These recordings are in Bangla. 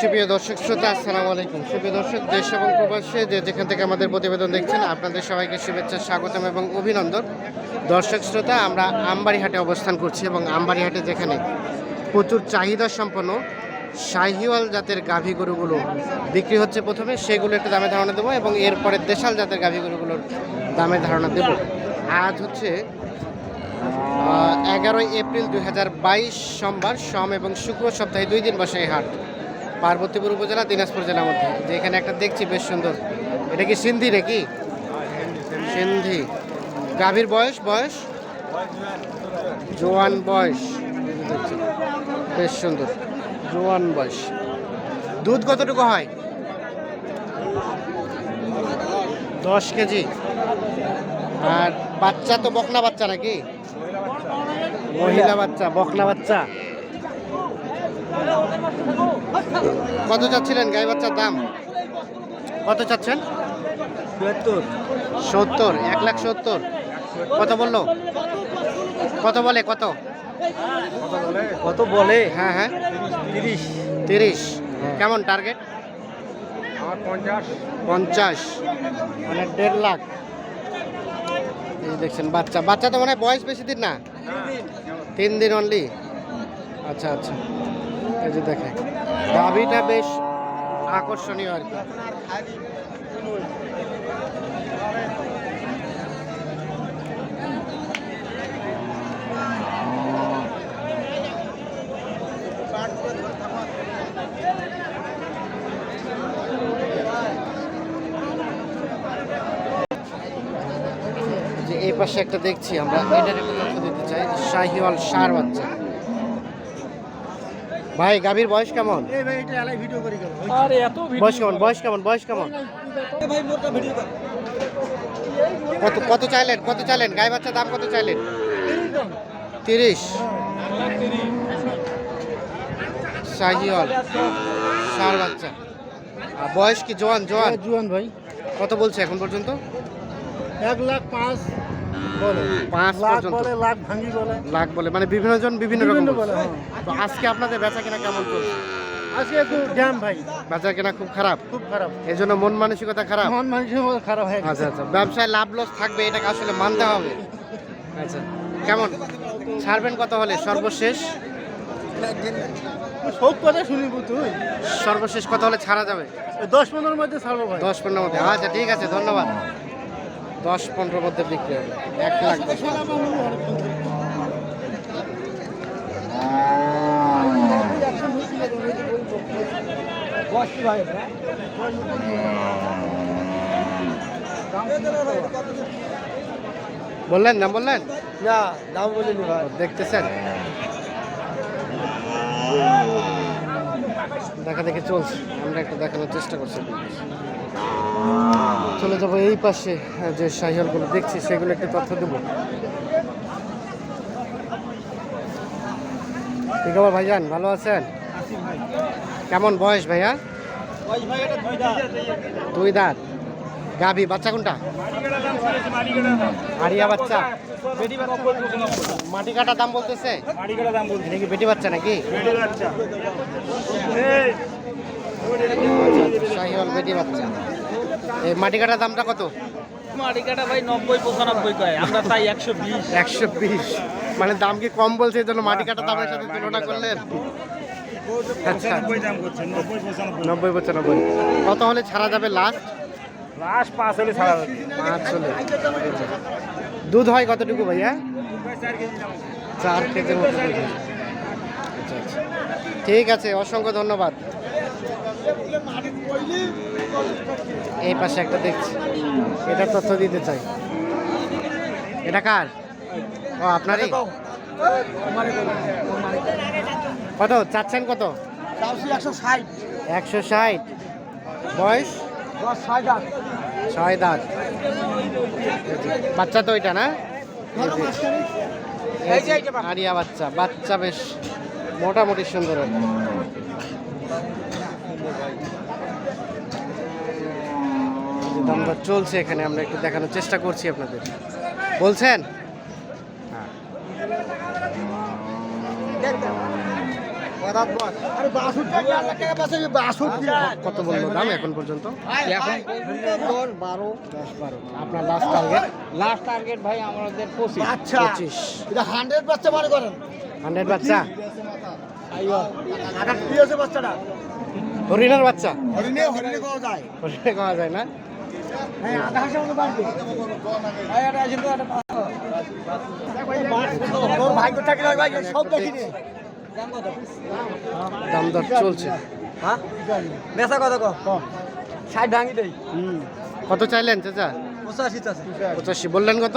সুপ্রিয় দর্শক শ্রোতা, আসসালামু আলাইকুম। সুপ্রিয় দর্শক, দেশ এবং প্রবাসে যে যেখান থেকে আমাদের প্রতিবেদন দেখছেন, আপনাদের সবাইকে শুভেচ্ছা, স্বাগতম এবং অভিনন্দন। দর্শক শ্রোতা, আমরা আমবাড়িহাটে অবস্থান করছি এবং আমবাড়িহাটে যেখানে প্রচুর চাহিদা সম্পন্ন শাহিওয়াল জাতের গাভী গরুগুলো বিক্রি হচ্ছে প্রথমে, সেগুলো একটু দামে ধারণা দেবো এবং এরপরে দেশাল জাতের গাভী গরুগুলোর দামে ধারণা দেব। আজ হচ্ছে এগারোই এপ্রিল দুই হাজার বাইশ সোমবার, সোম এবং শুক্র সপ্তাহে দুই দিন বসে এই হাট। পার্বতীপুর উপজেলা, দিনাজপুর জেলার মধ্যে। যে এখানে একটা দেখছি বেশ সুন্দর। এটা কি সিন্ধি নাকি? সিন্ধি। গাভীর বয়স বয়স? জোয়ান বয়স। বেশ সুন্দর। জোয়ান বয়স। দুধ কতটুকু হয়? দশ কেজি। আর বাচ্চা তো বকনা বাচ্চা নাকি? মহিলা বাচ্চা বকনা বাচ্চা। কত চাচ্ছিলেন গাই বাচ্চার দাম? কত চাচ্ছেন? সত্তর। এক লাখ সত্তর। কত বলল? কত বলে কত? কত বলে? হ্যাঁ হ্যাঁ। তিরিশ। তিরিশ। কেমন টার্গেট আমার পঞ্চাশ। পঞ্চাশ। মানে দেড় লাখ। দেখছেন বাচ্চা। বাচ্চা তো মানে বয়স বেশি দিন না? তিন দিন অনলি আচ্ছা আচ্ছা। এই যে দেখে দাবিটা বেশ আকর্ষণীয় আর কি। যে এই পাশে একটা দেখছি আমরা এটার একটু তথ্য দিতে চাই শাহিওয়াল সার বাচ্চা। ভাই গাভীর বয়স কেমন? বয়স কেমন বয়স কেমন বয়স কেমন? কত কত চাইলেন কত চাইলেন? গাই বাচ্চা দাম কত চাইলেন? তিরিশ। শাহিওয়াল সার বাচ্চা। বয়স কি জোয়ান জোয়ান? জোয়ান ভাই। কত বলছে এখন পর্যন্ত? এক লাখ পাঁচ। বলে। পাঁচ লাখ পর্যন্ত। বলে লাখ বলে। লাখ বলে মানে বিভিন্ন জন বিভিন্ন রকম বিভিন্ন বলে বলে, হ্যাঁ। তো আজকে আপনাদের বেচা কেনা কেমন চলছে? আজকে একটু ভাই। বেচা কেনা খুব খারাপ। খুব খারাপ। এই জন্য মন মানসিকতা খারাপ। মন মানুষের মতো খারাপ হয়ে আচ্ছা আচ্ছা। ব্যবসায় লাভ লস থাকবে এটাকে আসলে মানতে হবে। আচ্ছা কেমন? ছাড়বেন কত হলে? সর্বশেষ? সব কথা শুনিব তুই। সর্বশেষ কত হলে ছাড়া যাবে? ওই দশ পনেরোর মধ্যে ছাড়বো ভাই। দশ পনেরোর মধ্যে। আচ্ছা ঠিক আছে ধন্যবাদ। দশ পনেরোর মধ্যে বিক্রি হবে। এক লাখ দশ। বললেন না বললেন? না দাম বলিনি ভাই। দেখতেছেন? দেখা দেখি চলছে। আমরা একটু দেখানোর চেষ্টা করছি। চলে যাব এই পাশে যে সাহিয়ালগুলো দেখছি সেগুলো একটু তথ্য দেবো। কি খবর ভাইজান ভালো আছেন? কেমন বয়স ভাইয়া? দুই দাঁত। গাভী বাচ্চা কোনটা? আরিয়া বাচ্চা। মাটি কাটা দাম বলতেছে? এটা কি বেটি বাচ্চা নাকি? আচ্ছা, শাহিওয়াল বেটি বাচ্চা। মাটি কাটা দামটা কত? মাটিকাটা ভাই নব্বই পঁচানব্বই কয়। আমরা তাই একশো বিশ। একশো বিশ। মানে দাম কি কম বলছে এই জন্য মাটি কাটা দামের সাথে তুলনা করলেন? আচ্ছা। দাম নব্বই পঁচানব্বই। নব্বই কত হলে ছাড়া যাবে লাস্ট লাস্ট পাঁচ হলে ছাড়া পাঁচ হলে। দুধ হয় কতটুকু ভাইয়া? চার কেজির মতো হয়। আচ্ছা আচ্ছা। ঠিক আছে অসংখ্য ধন্যবাদ। এই পাশে একটা দেখছি। এটা তথ্য দিতে চাই। এটা কার? ও, আপনারই? কত? চাচ্ছেন কত? একশো ষাট। একশো ষাট বয়স? ছয় দাঁত। বাচ্চা তো ওইটা না? আরিয়া বাচ্চা। বাচ্চা বেশ মোটামুটি সুন্দর। দামদর চলছে এখানে আমরা একটু দেখানোর চেষ্টা করছি আপনাদের। বলছেন? হ্যাঁ। কত বলল দাম এখন পর্যন্ত? এখন বারো দশ বারো। আপনার লাস্ট টার্গেট লাস্ট টার্গেট ভাই আমাদের পঁচিশ। আচ্ছা পঁচিশ। হান্ড্রেড বাচ্চা মনে করেন। হান্ড্রেড বাচ্চা? হরিণের বাচ্চা? হরিণে হরিণে পাওয়া যায়। হরিণে খাওয়া যায় না? হ্যাঁ আধা হাসে মতো বাড়বে। তোর ভাগ্য থাকলে ভাই সব দেখিনি দাম দর চলছে। হ্যাঁ? বেচা কত কম ষাট ভাঙি দেই। কত চাইলেন চাচা? পঁচাশি আছে পঁচাশি। বললেন কত?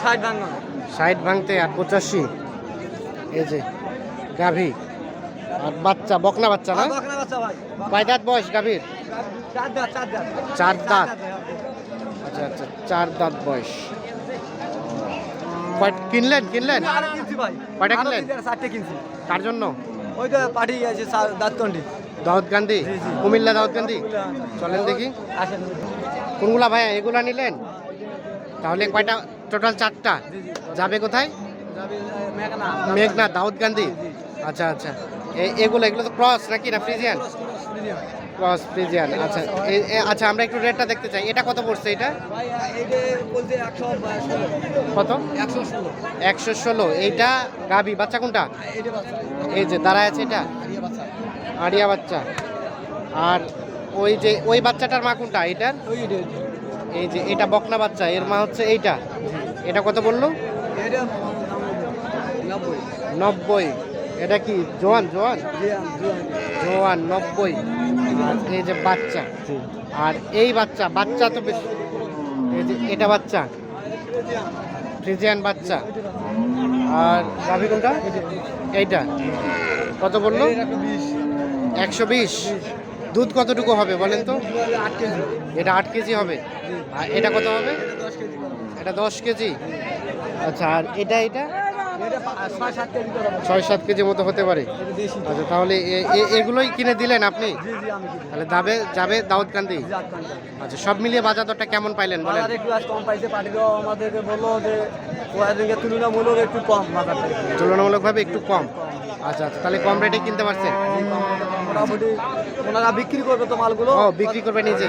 ষাট ভাঙা। ষাট ভাঙতে আর পঁচাশি। এই যে গাভী। আর বাচ্চা বকনা বাচ্চা না? বকনা বাচ্চা ভাই। কয় দাঁত বয়স গাভীর? চার দাঁত। আচ্ছা আচ্ছা চার দাঁত বয়স। কিনলেন কিনলেন? আরে কয়টা কিনলেন? চারটে কিনছি। কার জন্য? ওই পাঠিয়ে গেছে দাঁতকন্ডি দাউদ গান্ধী। কুমিল্লা দাউদ গান্ধী? চলেন দেখি। কোনগুলা ভাইয়া এগুলা নিলেন? তাহলে কয়টা? টোটাল চারটা। যাবে কোথায়? মেঘনা। দাউদ গান্ধী? আচ্ছা আচ্ছা। এগুলো এগুলো তো ক্রস নাকি না ফ্রিজিয়ান ক্রস ফ্রিজিয়ান। আচ্ছা আচ্ছা আমরা একটু রেটটা দেখতে চাই। এটা কত পড়ছে এটা? কত? একশো ষোলো। এইটা গাবি বাচ্চা কোনটা? এই যে দাঁড়ায় আছে এটা? আড়িয়া বাচ্চা। আর ওই যে ওই বাচ্চাটার মা কোনটা? এটার এই যে এটা বকনা বাচ্চা এর মা হচ্ছে এইটা। এটা কত বলল? নব্বই। এটা কি জোয়ান? জোয়ান? জিয়ান নব্বই। আর এই যে বাচ্চা। আর এই বাচ্চা বাচ্চা তো বেশি এই যে এটা বাচ্চা। ফ্রিজিয়ান বাচ্চা। আর গাভী কোনটা? এইটা। কত বলল? একশো বিশ। দুধ কতটুকু হবে বলেন তো? আট কেজি এটা আট কেজি হবে। আর এটা কত হবে? এটা দশ কেজি। আচ্ছা আর এটা এটা? ছয় সাত কেজি মতো হতে পারে। আচ্ছা তাহলে এগুলোই কিনে দিলেন আপনি? তাহলে যাবে যাবে দাউদকান্দি। আচ্ছা সব মিলিয়ে বাজার দরটা কেমন পাইলেন বলেন? বাজারে একটু আজ কম পাইছে পার্টিরাও আমাদেরকে বলল যে তুলনামূলক একটু কম তুলনামূলকভাবে একটু কম। আচ্ছা আচ্ছা তাহলে কম রেটে কিনতে পারছেন? মোটামুটি ওনারা বিক্রি করবে তো মালগুলো? ও বিক্রি করবে নিজে?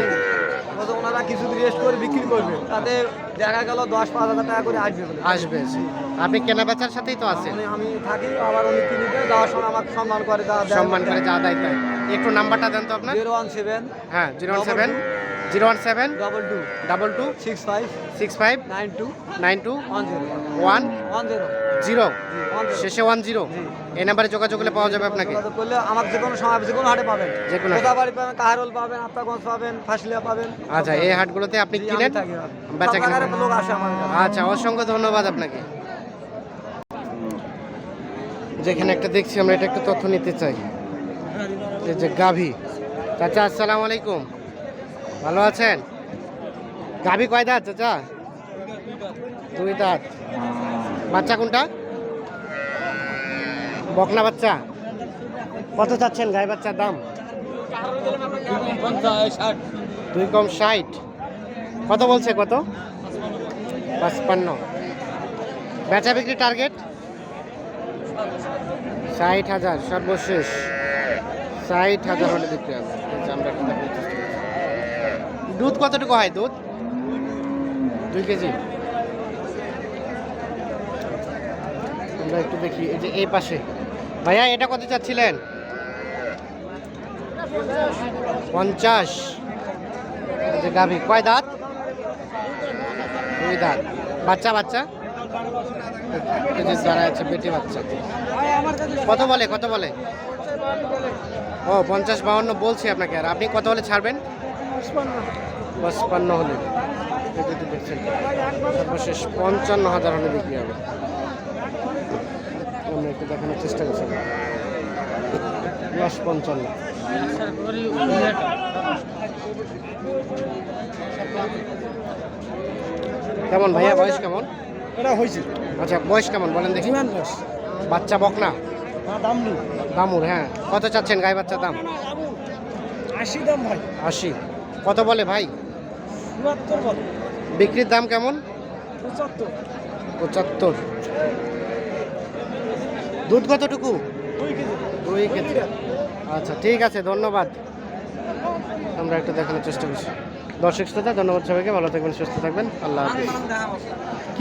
ওনারা কিছু রেস্ট করে বিক্রি করবে। তাতে দেখা গেল দশ পাঁচ হাজার টাকা করে আসবে আসবে আপনি কেনা বেচার সাথেই তো আছেন। আমি থাকি আবার উনি কিনবে যাওয়ার সময় আমাকে সম্মান করে যা সম্মান করে যা দায়িত্ব একটু নাম্বারটা দেন তো আপনার। জিরো ওয়ান সেভেন হ্যাঁ zero one seven. Zero one seven double two double two six five six five nine two nine two one zero one one zero zero শেষে ওয়ান জিরো এই নাম্বারে যোগাযোগ করলে পাওয়া যাবে আপনাকে। করলে আমার যে কোনো সময় যে কোনো হাটে পাবেন। যে কোনো হাটে। কোথাবাড়ি পাবেন কাহারোল পাবেন আত্মাগঞ্জ পাবেন ফাঁসলিয়া পাবেন। আচ্ছা এই হাটগুলোতে আপনি কিনেন? বেচা সব কিনা জায়গার করেন। লোক আসে আমার কাছে। আচ্ছা অসংখ্য ধন্যবাদ আপনাকে। যেখানে একটা দেখছি আমরা এটা একটা তথ্য নিতে চাই। এই যে গাভী। চাচা আসসালামু আলাইকুম। ভালো আছেন? গাভী কয় দাঁত, চাচা? দুই দাঁত। বাচ্চা কোনটা? বকনা বাচ্চা। কত চাচ্ছেন গাই বাচ্চার দাম? দুই কম ষাট। কত বলছে কত? পাঁচপান্ন। বেচা বিক্রি টার্গেট? ষাট হাজার, সর্বশেষ। ষাট হাজার হলে বিক্রি হবে। আমরা একটু দেখার চেষ্টা করছি। দুধ কতটুকু হয় দুধ? দুই কেজি। আমরা একটু দেখি, এই যে এই পাশে। ভাইয়া, এটা কত চাচ্ছিলেন? পঞ্চাশ। যে গাভী, কয় দাঁত? দুই দাঁত। বাচ্চা বাচ্চা? যারা বাচ্চা। কত বলে কত বলে? ও, পঞ্চাশ বাউন্ন বলছি আপনাকে, আর আপনি কত হলে ছাড়বেন? পঁচপান্ন। হলে এই যে তো দেখছেন। সর্বশেষ পঞ্চান্ন হাজার হলে বিক্রি হবে। আমরা একটু দেখানোর চেষ্টা করছি। দশ পঞ্চান্ন। কেমন ভাইয়া বয়স কেমন? এটা হয়েছে। আচ্ছা বয়স কেমন বলেন দেখি। বস বাচ্চা বকনা? দামুর হ্যাঁ। কত চাচ্ছেন গাই বাচ্চার দাম? আশি দাম ভাই। আশি। কত বলে ভাই? বিক্রির দাম কেমন? পঁচাত্তর। দুধ কতটুকু? দুই কেজি। আচ্ছা ঠিক আছে ধন্যবাদ। আমরা একটু দেখানোর চেষ্টা করছি। দর্শক শ্রোতা ধন্যবাদ সবাইকে। ভালো থাকবেন সুস্থ থাকবেন। আল্লাহ হাফিজ।